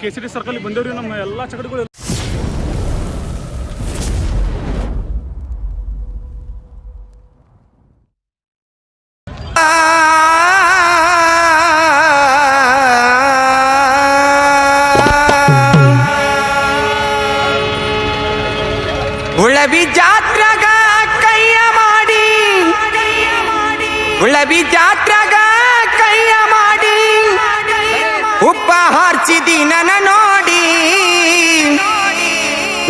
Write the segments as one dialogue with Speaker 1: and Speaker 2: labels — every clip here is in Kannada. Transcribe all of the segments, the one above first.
Speaker 1: ಕೇಸರಿ ಸರ್ಕಲ್ ಬಂದೇವ್ರಿ ನಮ್ಮ ಎಲ್ಲ ಚಕಡಿಗಳು
Speaker 2: ಉಳವಿ ಜಾತ್ರಾಗ ಕೈಯ ಮಾಡಿ. ಉಪ್ಪ ಹಾರ್ಚಿದಿ ನನ ನೋಡಿ.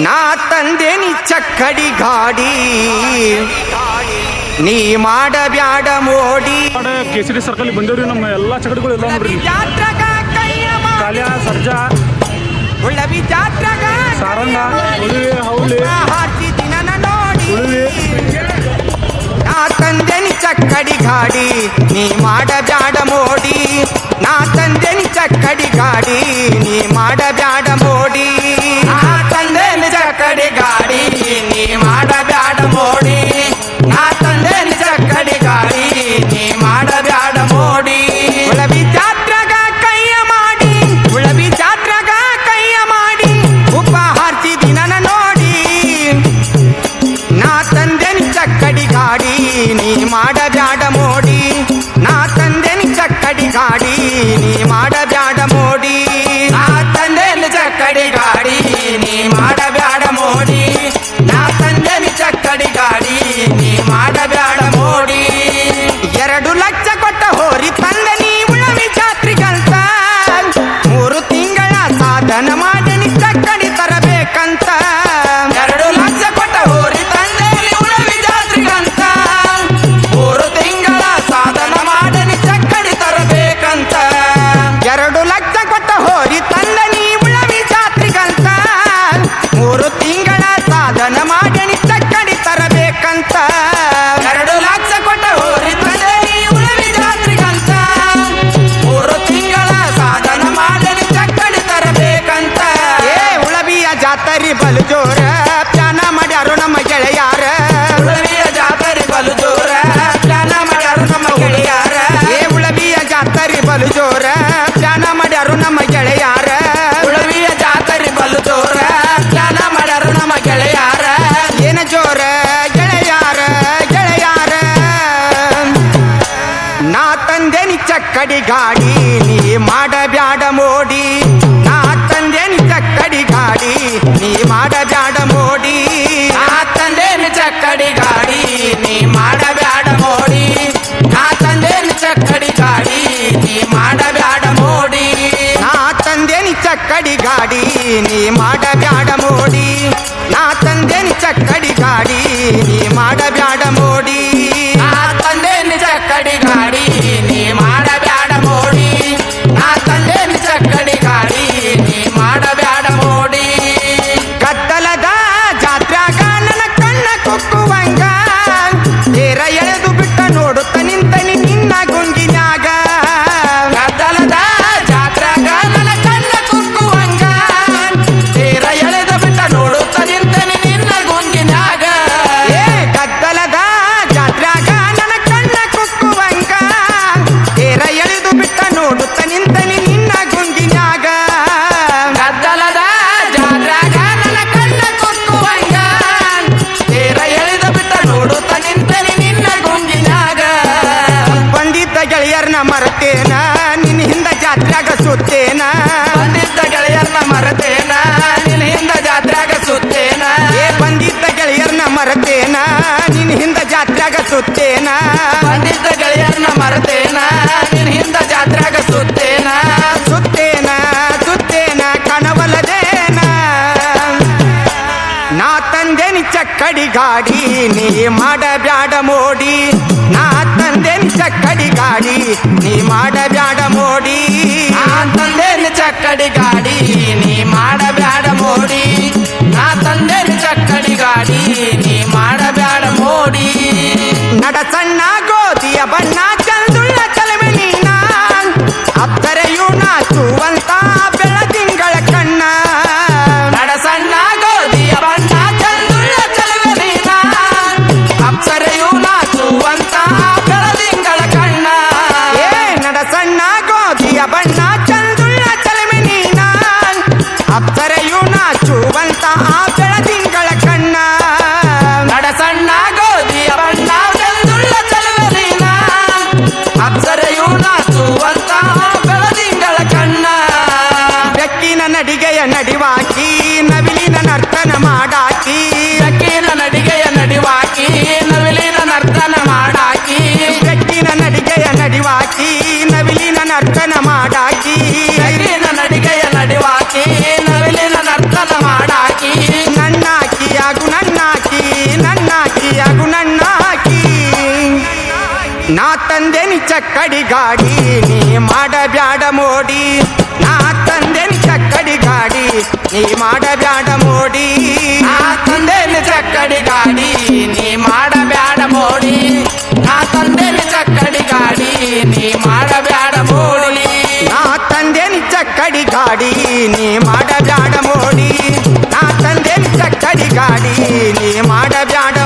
Speaker 2: ನಾ ತಂದೆ ನಿ ಚಕ್ಕಡಿ ಗಾಡಿ. ನೀ ಮಾಡ
Speaker 1: ಬ್ಯಾಡ ಮೋಡಿ. ಕೇಸರಿ ಸರ್ಕಲ್ ಬಂದವ್ರಿ ನಮ್ಮ ಎಲ್ಲ ಚಕಡಿಗಳು ಎಲ್ಲ ನೋಡ್ರಿ.
Speaker 2: ಜಾತ್ರಾಗ ಕೈಯ ಮಾಡಿ.
Speaker 1: ಕಾಲ್ಯ ಸರ್ಜಾ
Speaker 2: ಉಳ್ಳವಿ ಜಾತ್ರಾಗ
Speaker 1: ಸಾರಂಗ ಉಳಿವೆ
Speaker 2: ಮಾಡಬ್ಯಾಡ ಮೋಡಿ ನಾ ತಂದೆನಿ ಚಕ್ಕಡಿ ಗಾಡಿ ನೀ ಮಾಡಬ್ಯಾಡ ಮೋಡಿ ಚಕ್ಕಡಿ ಗಾಡಿ ನೀ ಮಾಡಬ್ಯಾಡ ಮೋಡಿ ನಾ ತಂದೆನಿ ಚಕ್ಕಡಿ ಗಾಡಿ ನೀ ಮಾಡಬ್ಯಾಡ ಮೋಡಿ ನಾ ತಂದೆನಿ ಚಕ್ಕಡಿ ಗಾಡಿ ನೀ ಮಾಡಬ್ಯಾಡ ಮೋಡಿ ನಾ ತಂದೆನಿ ಚಕ್ಕಡಿ ಗಾಡಿ ನೀ ಮಾಡಬ್ಯಾಡ ಮೋಡಿ ನಾ ತಂದೆನಿ ಚಕ್ಕಡಿ ಗಾಡಿ ಸುತ್ತೇನ? ಬಂದಿದ್ದ ಗೆಳೆಯರ್ನ ಮರತೇನ? ನಿನ್ನ ಹಿಂದ ಜಾತ್ರ್ಯಾಗ ಸುತ್ತೇನ? ಏ ಬಂದಿದ್ದ ಗೆಳೆಯರ್ನ ಮರತೇನ? ನಿನ್ನ ಹಿಂದ ಜಾತ್ರ್ಯಾಗ ಸುತ್ತೇನ? ಬಂದಿದ್ದ ಗೆಳೆಯರ್ನ ಮರತೇನ? ನಿನ್ನ ಹಿಂದ ಜಾತ್ರ್ಯಾಗ ಸುತ್ತೇನ? ಸುತ್ತೇನ ಸುತ್ತೇನ ಕಣವಲದೇನ? ನಾ ತಂದೆನಿ ಚಕ್ಕಡಿ ಗಾಡಿ ನೀ ಮಾಡಬ್ಯಾಡ ಮೋಡಿ. ನಾ ತಂದೆನಿ ಚಕ್ಕಡಿ ಗಾಡಿ ನೀ ಮಾಡಬ್ಯಾಡ ಮೋಡಿ. ನಾ ತಂದೆನಿ ಚಕ್ಕಡಿ ಗಾಡಿ ನೀ ಮಾಡಬ್ಯಾಡ ಮೋಡಿ ನಾ ತಂದೆನಿ ಚಕ್ಕಡಿ ಗಾಡಿ ನೀ ಮಾಡಬ್ಯಾಡ ಮೋಡಿ ಮೋಡಿ ನಡಸಣ್ಣ ಗೋಧಿಯ ಬಣ್ಣ ತಂದೆನಿ ಚಕ್ಕಡಿ ಗಾಡಿ ನೀ ಮಾಡಬ್ಯಾಡ ಮೋಡಿ ನಾ ತಂದೆನಿ ಚಕ್ಕಡಿ ಗಾಡಿ ನೀ ಮಾಡಬ್ಯಾಡ ಮೋಡಿ ನಾ ತಂದೆನಿ ಚಕ್ಕಡಿ ಗಾಡಿ ನೀ ಮಾಡಬ್ಯಾಡ ಮೋಡಿ ನಾ ತಂದೆನಿ ಚಕ್ಕಡಿ ಗಾಡಿ ನೀ ಮಾಡಬ್ಯಾಡ ಮೋಡಿ ನಾ ತಂದೆನಿ ಚಕ್ಕಡಿ ಗಾಡಿ ನೀ ಮಾಡಬ್ಯಾಡ ಮೋಡಿ ನಾ ತಂದೆನಿ ಚಕ್ಕಡಿ ಗಾಡಿ ನೀ ಮಾಡಬ್ಯಾಡ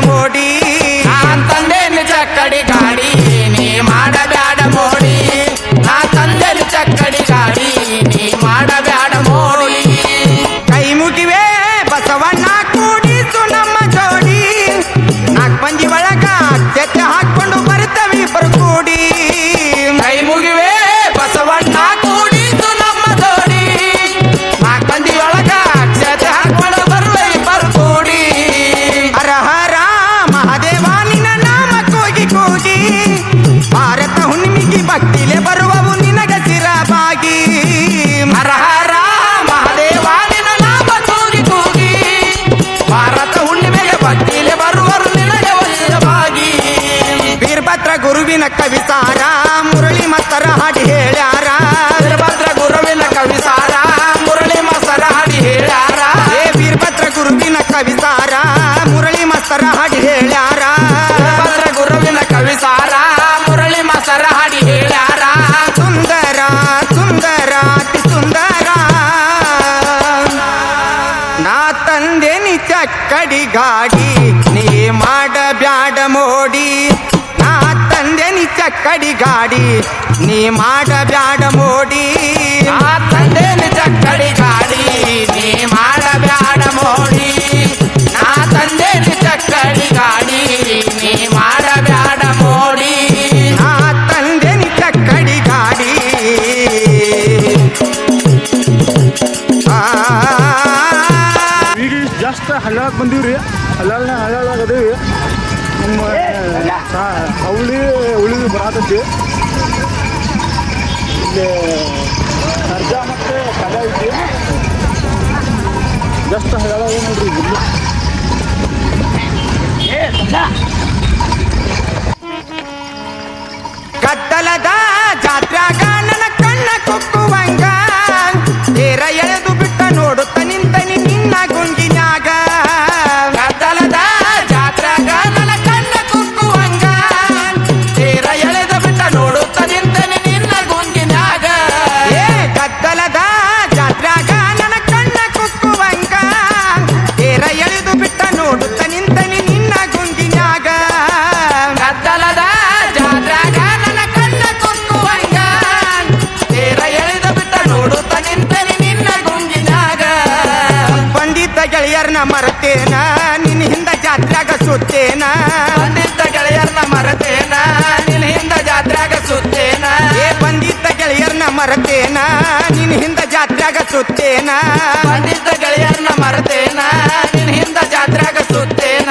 Speaker 2: ಹುಣ್ಣಿಮೆಗೆ ಭಕ್ತಿಲೆ ಬರುವರು ನಿನಗ ಸಿರಬಾಗಿ ವೀರಭದ್ರ ಗುರುವಿನ ಕವಿಸಾರ ಮುರಳಿ ಮತ್ತರ ಹಾಡಿ ಹೇಳ್ಯಾರ ವೀರಭದ್ರ ಗುರುವಿನ ಕವಿಸಾರ ಮುರಳಿ ಮಸ್ತರ ಹಾಡಿ ಹೇಳ್ಯಾರ ಏ ವೀರಭದ್ರ ಗುರುವಿನ ಕವಿಸಾರ ಮುರಳಿ ಮಸ್ತರ ಹಾಡಿ ಹೇಳ್ಯಾರ ವೀರಭದ್ರ ಗುರುವಿನ ಕವಿಸಾರ ಮುರಳಿ ಮಸ್ತರ ಹಾಡಿ ಹೇಳ್ಯಾರ ಸುಂದರ ಸುಂದರ ಅತಿ ಸುಂದರ ನಾ ತಂದೆನಿ ಚಕ್ಕಡಿ ಗಾಡಿ ಚಕ್ಕಡಿ ಗಾಡಿ ನೀ ಮಾಡ ಬ್ಯಾಡ ಮೋಡಿ ಆ ತಂದೇನಿ ಚಕ್ಕಡಿ ಗಾಡಿ ನೀ ಮಾಡ ಬ್ಯಾಡ ಮೋಡಿ ನಾ ತಂದೇನಿ ಚಕ್ಕಡಿ ಗಾಡಿ ನೀ ಮಾಡ ಬ್ಯಾಡ ಮೋಡಿ ನಾ ತಂದೇನಿ ಚಕ್ಕಡಿ ಗಾಡಿ
Speaker 1: ಈಗ ಜಾಸ್ತಿ ಹಳ್ಳಾಕ್ ಬಂದೀವ್ರಿ ಹಳ್ಳಾಳ ಹಳ್ಳಾಳಾಗದೇವಿ ನಮ್ಮ ಅವಳಿ ಉಳಿದು ಬರಾತೈತಿ. ಇಲ್ಲಿ ಸರ್ಜಾ ಮತ್ತು ಕಲೆ ಐತಿ. ಜಸ್ಟ್ ಹಳ್ಳ್ಯಾಳ ನೋಡ್ರಿ ಇಲ್ಲಿ.
Speaker 2: ಕಟ್ಟಲದ ಜಾತ್ರಾಗ ನನ್ನ ಕಣ್ಣ ಕುಕ್ಕುವಂಗ. ಜಾತ್ರಾಗ ಸುತ್ತೇನ? ಬಂದಿದ್ದ ಗೆಳೆಯರ್ನ ಮರತೇನ? ನಿನ್ನ ಹಿಂದ ಜಾತ್ರಾಗ ಸುತ್ತೇನ? ಏ ಬಂದಿದ್ದ ಗೆಳೆಯರ್ನ ಮರತೇನ? ನಿನ್ನ ಹಿಂದ ಜಾತ್ರಾಗ ಸುತ್ತೇನ? ಬಂದಿದ್ದ ಗೆಳೆಯರ್ನ ಮರತೇನ? ನಿನ್ನ ಹಿಂದ ಜಾತ್ರಾಗ ಸುತ್ತೇನ?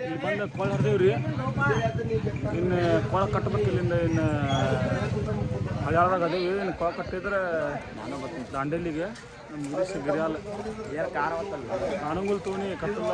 Speaker 1: ಇಲ್ಲಿ ಬಂದು ಕೊಳ ಹರಿದೇವ್ರಿ. ಇನ್ನು ಕೊಳ ಕಟ್ಟಬೇಕು ಇಲ್ಲಿಂದ ಇನ್ನು ಹಳ್ಯಾಳದಾಗ ಅದೇವಿ. ಇನ್ನು ಕೊಳ ಕಟ್ಟಿದ್ರೆ ದಾಂಡೇಲಿಗೆ ನಮ್ಮ ಗಿರೀಶ್ ಗಿರಿಯಾಲ್. ಕಾಣಂಗುಲ್ ತೋಣಿ ಕಟ್ಟಲ್ಲ